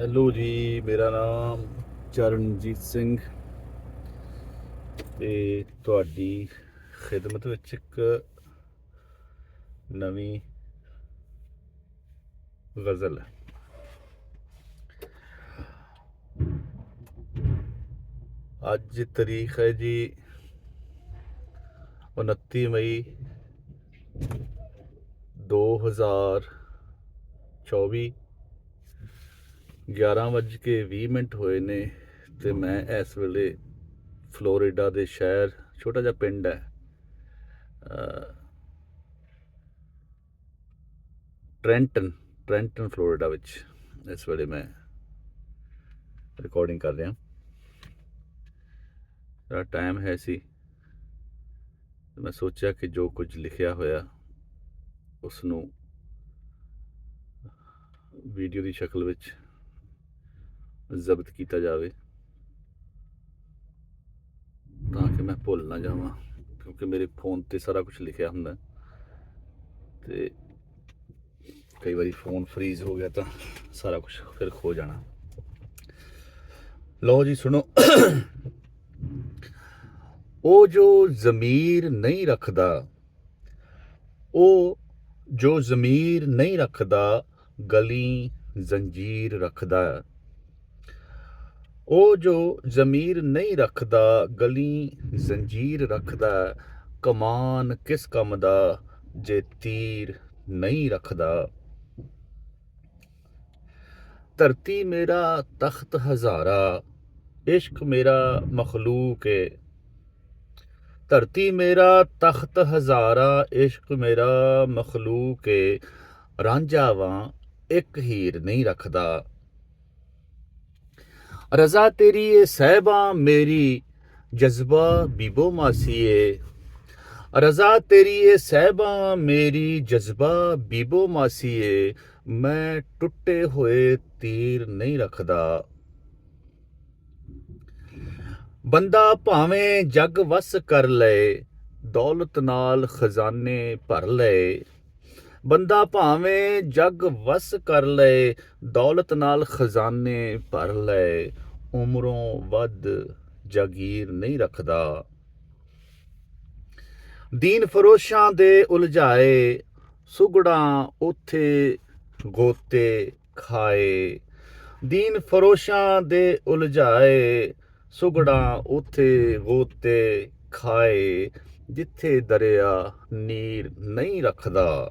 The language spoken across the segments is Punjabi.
ਹੈਲੋ ਜੀ, ਮੇਰਾ ਨਾਮ ਚਰਨਜੀਤ ਸਿੰਘ ਤੇ ਤੁਹਾਡੀ ਖਿਦਮਤ ਵਿੱਚ ਇੱਕ ਨਵੀਂ ਗਜ਼ਲ ਹੈ। ਅੱਜ ਤਰੀਕ ਹੈ ਜੀ 29 ਮਈ 2024 11 ਵੱਜ ਕੇ 20 ਮਿੰਟ ਹੋਏ ਨੇ ਤੇ ਮੈਂ ਇਸ ਵੇਲੇ ਫਲੋਰੀਡਾ ਦੇ ਸ਼ਹਿਰ ਛੋਟਾ ਜਿਹਾ ਪਿੰਡ ਹੈ। ਟ੍ਰੈਂਟਨ ਟ੍ਰੈਂਟਨ ਫਲੋਰੀਡਾ ਵਿੱਚ ਇਸ ਵੇਲੇ ਮੈਂ ਰਿਕਾਰਡਿੰਗ ਕਰ ਰਿਹਾ। ਜਿਹੜਾ ਟਾਈਮ ਹੈ ਸੀ ਮੈਂ ਸੋਚਿਆ ਕਿ ਜੋ ਕੁਝ ਲਿਖਿਆ ਹੋਇਆ ਉਸ ਨੂੰ ਵੀਡੀਓ ਦੀ ਸ਼ਕਲ ਵਿੱਚ ਜ਼ਬਤ ਕੀਤਾ ਜਾਵੇ ਤਾਂ ਕਿ ਮੈਂ ਭੁੱਲ ਨਾ ਜਾਵਾਂ, ਕਿਉਂਕਿ ਮੇਰੇ ਫੋਨ ਤੇ ਸਾਰਾ ਕੁਝ ਲਿਖਿਆ ਹੁੰਦਾ। ਹੈ। ਤੇ ਕਈ ਵਾਰੀ ਫੋਨ ਫ੍ਰੀਜ਼ ਹੋ ਗਿਆ ਤਾਂ ਸਾਰਾ ਕੁਝ ਫਿਰ ਖੋ ਜਾਣਾ। ਲਓ ਜੀ, ਸੁਣੋ। ਉਹ ਜੋ ਜ਼ਮੀਰ ਨਹੀਂ ਰੱਖਦਾ, ਉਹ ਜੋ ਜ਼ਮੀਰ ਨਹੀਂ ਰੱਖਦਾ, ਗਲੀ, ਜ਼ੰਜੀਰ ਰੱਖਦਾ। ਉਹ ਜੋ ਜ਼ਮੀਰ ਨਹੀਂ ਰੱਖਦਾ ਗਲੀ ਜ਼ੰਜੀਰ ਰੱਖਦਾ ਹੈ। ਕਮਾਨ ਕਿਸ ਕੰਮ ਦਾ ਜੇ ਤੀਰ ਨਹੀਂ ਰੱਖਦਾ ਧਰਤੀ ਮੇਰਾ ਤਖਤ ਹਜ਼ਾਰਾ ਇਸ਼ਕ ਮੇਰਾ ਮਖਲੂਕ ਏ ਧਰਤੀ ਮੇਰਾ ਤਖਤ ਹਜ਼ਾਰਾ ਇਸ਼ਕ ਮੇਰਾ ਮਖਲੂਕ ਏ ਰਾਂਝਾ ਵਾਂ ਇੱਕ ਹੀਰ ਨਹੀਂ ਰੱਖਦਾ ਰਜ਼ਾ ਤੇਰੀ ਏ ਸਹਿਬਾ ਮੇਰੀ ਜਜ਼ਬਾ ਬੀਬੋ ਮਾਸੀਏ ਰਜ਼ਾ ਤੇਰੀ ਏ ਸਹਿਬਾ ਮੇਰੀ ਜਜ਼ਬਾ ਬੀਬੋ ਮਾਸੀਏ ਮੈਂ ਟੁੱਟੇ ਹੋਏ ਤੀਰ ਨਹੀਂ ਰੱਖਦਾ ਬੰਦਾ ਭਾਵੇਂ ਜੱਗ ਵਸ ਕਰ ਲਏ ਦੌਲਤ ਨਾਲ ਖਜ਼ਾਨੇ ਭਰ ਲਏ ਬੰਦਾ ਭਾਵੇਂ ਜੱਗ ਵਸ ਕਰ ਲਏ, ਦੌਲਤ ਨਾਲ ਖਜ਼ਾਨੇ ਭਰ ਲਏ, ਉਮਰੋਂ ਵੱਧ ਜਾਗੀਰ ਨਹੀਂ ਰੱਖਦਾ। ਦੀਨ ਫਰੋਸ਼ਾਂ ਦੇ ਉਲਝਾਏ, ਸੁਗੜਾਂ ਉਥੇ ਗੋਤੇ ਖਾਏ। ਦੀਨ ਫਰੋਸ਼ਾਂ ਦੇ ਉਲਝਾਏ, ਸੁਗੜਾਂ ਉਥੇ ਗੋਤੇ ਖਾਏ, ਜਿੱਥੇ ਦਰਿਆ ਨੀਰ ਨਹੀਂ ਰੱਖਦਾ।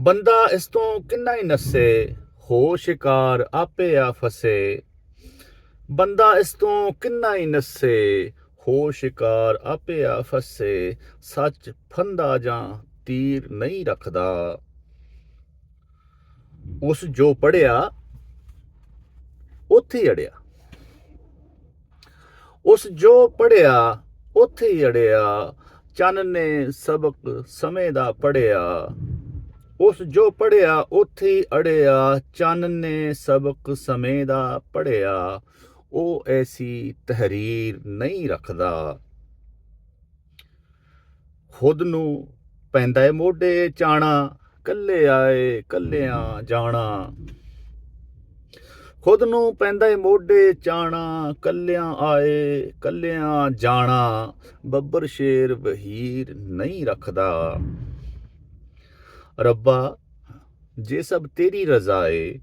ਬੰਦਾ ਇਸ ਤੋਂ ਕਿੰਨਾ ਹੀ ਨਸੇ, ਹੋ ਸ਼ਿਕਾਰ ਆਪੇ ਆ ਫਸੇ। ਬੰਦਾ ਇਸ ਤੋਂ ਕਿੰਨਾ ਹੀ ਨਸੇ, ਹੋ ਸ਼ਿਕਾਰ ਆਪੇ ਆ ਫਸੇ। ਸੱਚ ਫੰਦਾ ਜਾਂ ਤੀਰ ਨਹੀਂ ਰੱਖਦਾ। ਉਸ ਜੋ ਪੜਿਆ ਉੱਥੇ ਅੜਿਆ। ਉਸ ਜੋ ਪੜਿਆ ਉੱਥੇ ਅੜਿਆ। ਚੰਨ ਨੇ ਸਬਕ ਸਮੇਂ ਦਾ ਪੜਿਆ ਉਸ ਜੋ ਪੜਿਆ ਉੱਥੇ ਅੜਿਆ, ਚੰਨ ਨੇ ਸਬਕ ਸਮੇਂ ਦਾ ਪੜਿਆ ਉਹ ਐਸੀ ਤਹਰੀਰ ਨਹੀਂ ਰੱਖਦਾ। ਖੁਦ ਨੂੰ ਪੈਂਦਾ ਏ ਮੋਢੇ ਚਾਣਾ, ਕੱਲੇ ਆਏ ਕੱਲਿਆਂ ਜਾਣਾ। ਖੁਦ ਨੂੰ ਪੈਂਦਾ ਏ ਮੋਢੇ ਚਾਣਾ, ਕੱਲਿਆਂ ਆਏ ਕੱਲਿਆਂ ਜਾਣਾ। ਬੱਬਰ ਸ਼ੇਰ ਵਹੀਰ ਨਹੀਂ ਰੱਖਦਾ। ਰੱਬਾ, ਜੇ ਸਭ ਤੇਰੀ ਰਜ਼ਾ ਏ,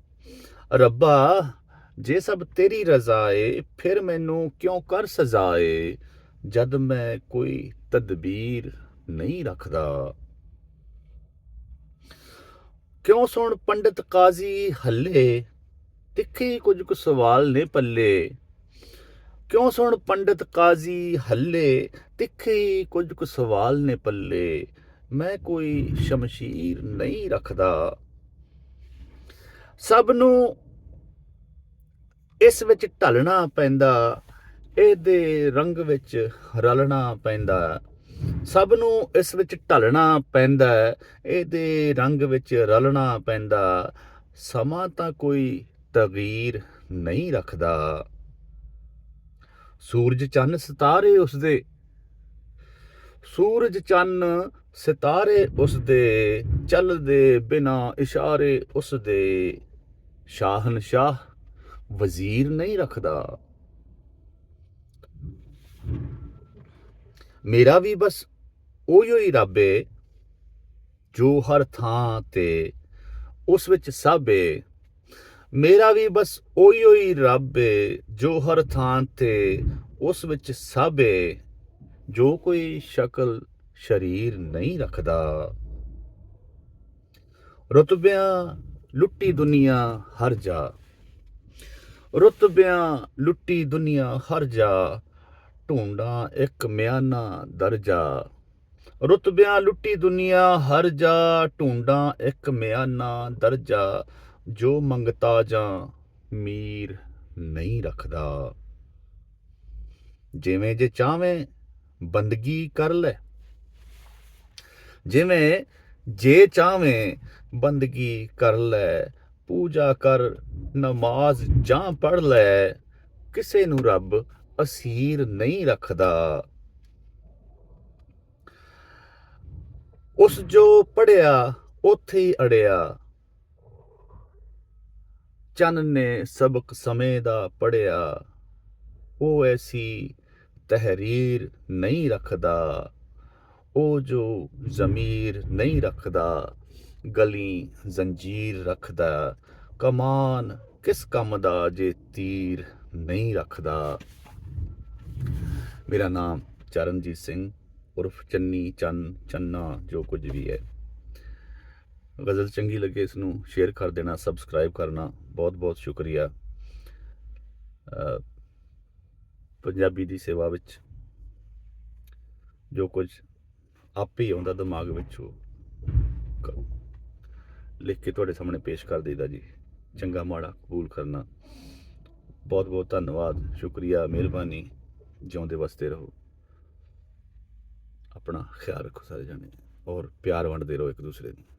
ਰੱਬਾ, ਜੇ ਸਭ ਤੇਰੀ ਰਜ਼ਾ ਏ, ਫਿਰ ਮੈਨੂੰ ਕਿਉਂ ਕਰ ਸਜ਼ਾ ਏ, ਜਦ ਮੈਂ ਕੋਈ ਤਦਬੀਰ ਨਹੀਂ ਰੱਖਦਾ? ਕਿਉਂ ਸੁਣ ਪੰਡਤ ਕਾਜ਼ੀ ਹੱਲੇ, ਤਿੱਖੇ ਕੁਝ ਕੁ ਸਵਾਲ ਨੇ ਪੱਲੇ। ਕਿਉਂ ਸੁਣ ਪੰਡਤ ਕਾਜ਼ੀ ਹੱਲੇ, ਤਿੱਖੇ ਕੁਝ ਕੁ ਸਵਾਲ ਨੇ ਪੱਲੇ। ਮੈਂ ਕੋਈ ਸ਼ਮਸ਼ੀਰ ਨਹੀਂ ਰੱਖਦਾ। ਸਭ ਨੂੰ ਇਸ ਵਿੱਚ ਢਲਣਾ ਪੈਂਦਾ, ਇਹਦੇ ਰੰਗ ਵਿੱਚ ਰਲਣਾ ਪੈਂਦਾ। ਸਭ ਨੂੰ ਇਸ ਵਿੱਚ ਢਲਣਾ ਪੈਂਦਾ, ਇਹਦੇ ਰੰਗ ਵਿੱਚ ਰਲਣਾ ਪੈਂਦਾ। ਸਮਾਂ ਤਾਂ ਕੋਈ ਤਗੀਰ ਨਹੀਂ ਰੱਖਦਾ। ਸੂਰਜ ਚੰਨ ਸਿਤਾਰੇ ਉਸਦੇ ਸੂਰਜ ਚੰਨ ਸਿਤਾਰੇ ਉਸ ਦੇ ਚੱਲਦੇ ਬਿਨਾ ਇਸ਼ਾਰੇ ਉਸ ਦੇ ਸ਼ਾਹਨਸ਼ਾਹ ਵਜ਼ੀਰ ਨਹੀਂ ਰੱਖਦਾ। ਮੇਰਾ ਵੀ ਬਸ ਉਹੀਓ ਹੀ ਰੱਬ ਏ, ਜੋ ਹਰ ਥਾਂ ਤੇ ਉਸ ਵਿੱਚ ਸਾਬੇ ਮੇਰਾ ਵੀ ਬਸ ਉਹੀਓ ਹੀ ਰੱਬ ਜੋ ਹਰ ਥਾਂ ਤੇ ਉਸ ਵਿੱਚ ਸਾਬੇ ਜੋ ਕੋਈ ਸ਼ਕਲ ਸ਼ਰੀਰ ਨਹੀਂ ਰੱਖਦਾ। ਰੁਤਬਿਆਂ ਲੁੱਟੀ ਦੁਨੀਆ ਹਰ ਜਾ। ਰੁਤਬਿਆਂ ਲੁੱਟੀ ਦੁਨੀਆ ਹਰ ਜਾ, ਢੂੰਡਾਂ ਇੱਕ ਮਿਆਨਾ ਦਰਜਾ ਰੁਤਬਿਆਂ ਲੁੱਟੀ ਦੁਨੀਆ ਹਰ ਜਾ, ਢੂੰਡਾਂ ਇੱਕ ਮਿਆਨਾ ਦਰਜਾ ਜੋ। ਮੰਗਤਾ ਜਾਂ ਮੀਰ ਨਹੀਂ ਰੱਖਦਾ। ਜਿਵੇਂ ਜੇ ਚਾਵੇਂ ਬੰਦਗੀ ਕਰ ਲੈ। ਜਿਵੇਂ ਜੇ ਚਾਵੇਂ ਬੰਦਗੀ ਕਰ ਲੈ, ਪੂਜਾ ਕਰ, ਨਮਾਜ਼ ਜਾਂ ਪੜ ਲੈ, ਕਿਸੇ ਨੂੰ ਰੱਬ ਅਸੀਰ ਨਹੀਂ ਰੱਖਦਾ। ਉਸ ਜੋ ਪੜਿਆ ਉੱਥੇ ਹੀ ਅੜਿਆ। ਚੰਨ ਨੇ ਸਬਕ ਸਮੇਂ ਦਾ ਪੜਿਆ ਉਹ ਐਸੀ ਤਹਿਰੀਰ ਨਹੀਂ ਰੱਖਦਾ, ਉਹ ਜੋ ਜ਼ਮੀਰ ਨਹੀਂ ਰੱਖਦਾ, ਗਲੀ ਜ਼ੰਜੀਰ ਰੱਖਦਾ, ਕਮਾਨ ਕਿਸ ਕੰਮ ਦਾ ਜੇ ਤੀਰ ਨਹੀਂ ਰੱਖਦਾ? ਮੇਰਾ ਨਾਮ ਚਰਨਜੀਤ ਸਿੰਘ, ਉਰਫ ਚੰਨੀ ਚੰਨ, ਚੰਨਾ, ਜੋ ਕੁਝ ਵੀ ਹੈ। ਗਜ਼ਲ ਚੰਗੀ ਲੱਗੇ ਇਸ ਨੂੰ ਸ਼ੇਅਰ ਕਰ ਦੇਣਾ ਸਬਸਕ੍ਰਾਈਬ ਕਰਨਾ ਬਹੁਤ ਬਹੁਤ ਸ਼ੁਕਰੀਆ ਪੰਜਾਬੀ ਦੀ ਸੇਵਾ ਵਿੱਚ ਜੋ ਕੁਝ ਆਪੇ ਹੀ ਆਉਂਦਾ ਦਿਮਾਗ ਵਿੱਚ ਉਹ ਕ- ਲਿਖ ਕੇ ਤੁਹਾਡੇ ਸਾਹਮਣੇ ਪੇਸ਼ ਕਰ ਦੇਈਦਾ ਜੀ। ਚੰਗਾ ਮਾੜਾ ਕਬੂਲ ਕਰਨਾ। ਬਹੁਤ ਬਹੁਤ ਧੰਨਵਾਦ। ਸ਼ੁਕਰੀਆ, ਮਿਹਰਬਾਨੀ। ਜਿਉਂਦੇ ਵਸਦੇ ਰਹੋ। ਆਪਣਾ ਖਿਆਲ ਰੱਖੋ ਸਾਰੇ ਜਣੇ। ਔਰ ਪਿਆਰ ਵੰਡਦੇ ਰਹੋ ਇੱਕ ਦੂਸਰੇ ਨੂੰ।